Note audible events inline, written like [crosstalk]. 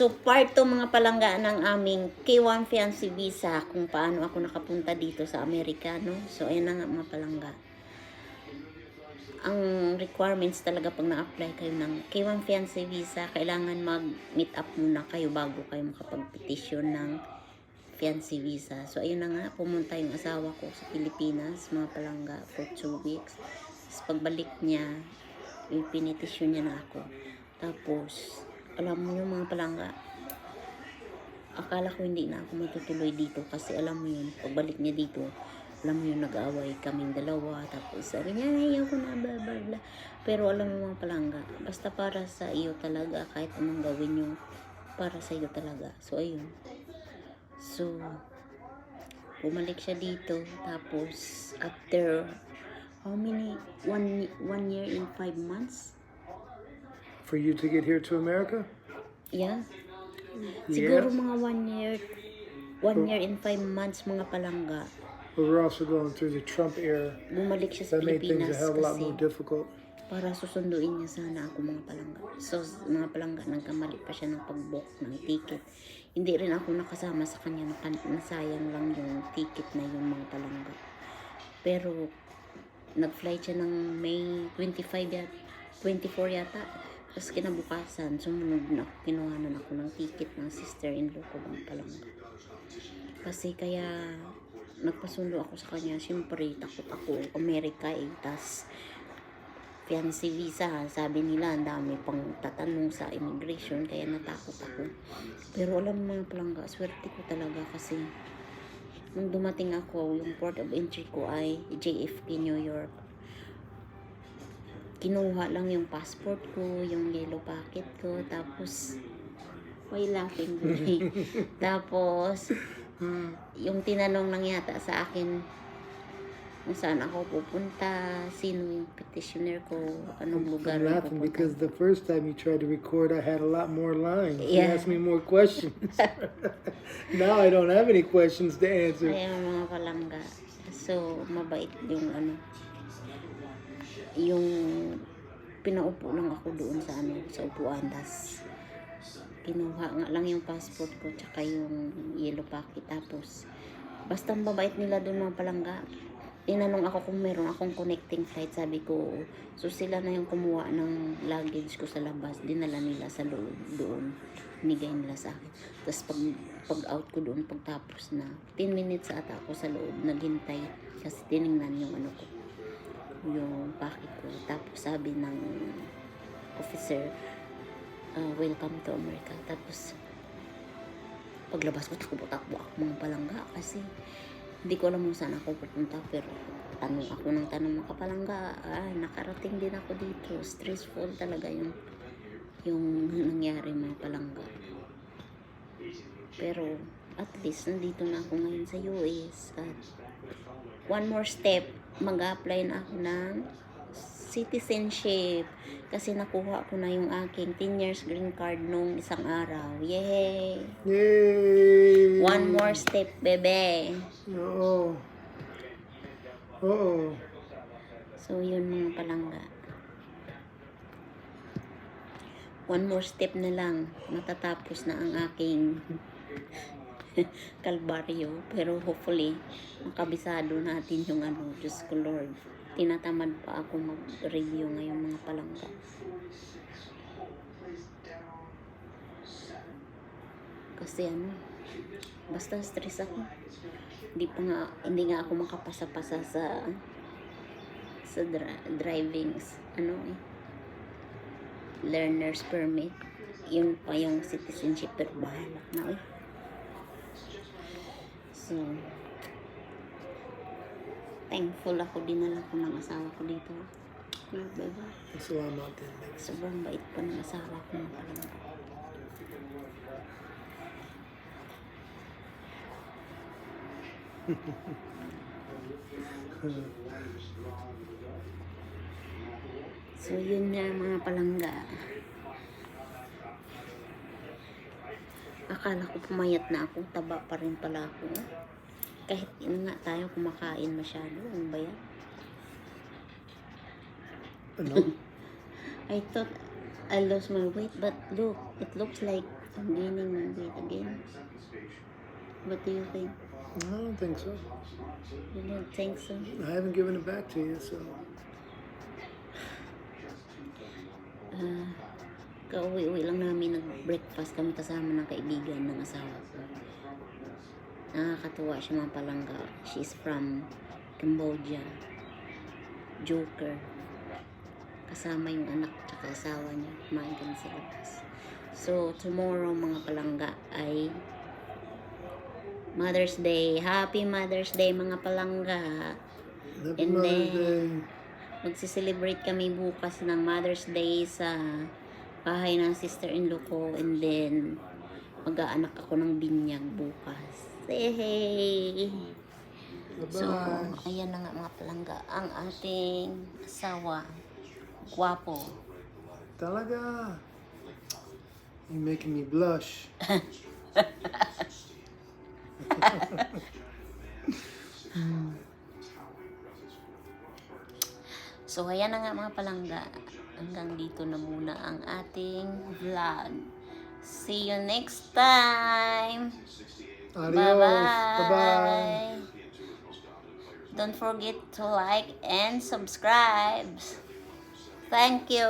So, part to mga palangga ng aming K1 Fiancé Visa kung paano ako nakapunta dito sa Amerika, no? So, ayan na nga mga palangga. Ang requirements talaga pag na-apply kayo ng K1 Fiancé Visa, kailangan mag-meet up muna kayo bago kayo makapag-petition ng fiancé visa. So, ayun na nga, pumunta yung asawa ko sa Pilipinas, mga palangga, for two weeks. Tapos, pagbalik niya, ipinitisyon niya na ako. Tapos, alam mo yung mga palangga, akala ko hindi na ako matutuloy dito kasi alam mo yun, pagbalik niya dito, alam mo yun, nag-away kaming dalawa. Tapos, sabi niya, ayaw ko na, bla, bla, bla. Pero alam mo mga palangga, basta para sa iyo talaga, kahit anong gawin yung para sa iyo talaga. So, ayun. So, bumalik siya dito. Tapos, after, how many, one, one year and five months? For you to get here to America? Yeah. Siguro Yes. mga one year, one year and five months mga palangga. But we're also going through the Trump era. Bumalik siya sa That made things a Pilipinas hell of a lot kasi more difficult. para susunduin niya sana ako mga palangga. So, mga palangga, nagkamali pa siya ng pag-book ng ticket. Hindi rin ako nakasama sa kanya, naka- nasayang lang yung ticket na yung mga palangga. Pero, nag-flight siya ng May 25 yata, 24 yata. Tapos kinabukasan, sumunod na ako, kinuhanan ako ng ticket ng sister-in-law ko mga palangga. Kasi kaya, nagpasundo ako sa kanya, syempre, takot ako, Amerika eh, tas fiancé visa, sabi nila ang dami pang tatanong sa immigration kaya natakot ako. Pero alam mo mga palangga, swerte ko talaga kasi nung dumating ako, yung port of entry ko ay JFK New York. Kinuha lang yung passport ko, yung yellow packet ko, tapos why laughing Guri? tapos yung tinanong lang yata sa akin kung saan ako pupunta, sino yung petitioner ko, anong lugar I'm laughing pupunta. because the first time you tried to record, I had a lot more lines. You Yeah. asked me more questions. [laughs] now I don't have any questions to answer. Kaya mga palangga. So, mabait yung ano, yung pinaupo lang ako doon sa ano, sa upuan. Tapos, kinuha nga lang yung passport ko tsaka yung yellow packet. Tapos, basta ang babait nila doon mga palangga. Tinanong ako kung meron akong connecting flight. Sabi ko, so sila na yung kumuha ng luggage ko sa labas. Dinala nila sa loob doon. Binigay nila sa akin. Tapos pag, pag out ko doon, pagtapos na, 10 minutes ata ako sa loob, naghintay. Kasi tiningnan yung ano ko, yung packet ko. Tapos sabi ng officer, uh, welcome to America. Tapos, paglabas ko, takbo-takbo ako mga palangga kasi hindi ko alam kung saan ako pupunta pero tanong ako ng tanong mga palangga ay nakarating din ako dito stressful talaga yung yung nangyari mga palangga pero at least nandito na ako ngayon sa US at one more step mag-apply na ako ng citizenship kasi nakuha ko na yung aking 10 years green card nung isang araw yay Yay! one more step bebe Oh. Oh. So, yun mga palangga. One more step na lang. Matatapos na ang aking [laughs] kalbaryo. Pero hopefully, makabisado natin yung ano, Diyos ko Lord. Tinatamad pa ako mag-review ngayon mga palangga. Kasi ano, basta stress ako. Hindi pa nga, hindi nga ako makapasa-pasa sa sa dri- driving ano eh learner's permit yun pa yung citizenship pero bahala na eh so thankful ako dinala ko ng asawa ko dito Lord, baby Salamat din. sobrang bait pa ng asawa ko ng [laughs] So, yun nga mga palangga. Akala ko pumayat na ako, taba pa rin pala ako. Kahit yun nga tayo kumakain masyado, ano ba yan? Ano? I thought I lost my weight, but look, it looks like I'm gaining my weight again. What do you think? I don't think so. You don't think so? I haven't given it back to you, so. Ah, kauwi-uwi lang namin nag-breakfast kami kasama ng kaibigan ng asawa ko. Nakakatuwa siya mga palangga. She's from Cambodia. Joker. Kasama yung anak at asawa niya. Kumain kami sa labas. So, tomorrow mga palangga ay Mother's Day. Happy Mother's Day mga palangga. Happy And Mother's then- Day. Magsi-celebrate kami bukas ng Mother's Day sa bahay ng sister-in-law ko and then mag-aanak ako ng binyag bukas. Hey! So, Bye-bye. ayan na nga mga palangga, ang ating asawa. Guwapo. Talaga. You're making me blush. [laughs] So, ayan na nga mga palangga. Hanggang dito na muna ang ating vlog. See you next time! Adios. Bye-bye. Bye-bye. Don't forget to like and subscribe. Thank you.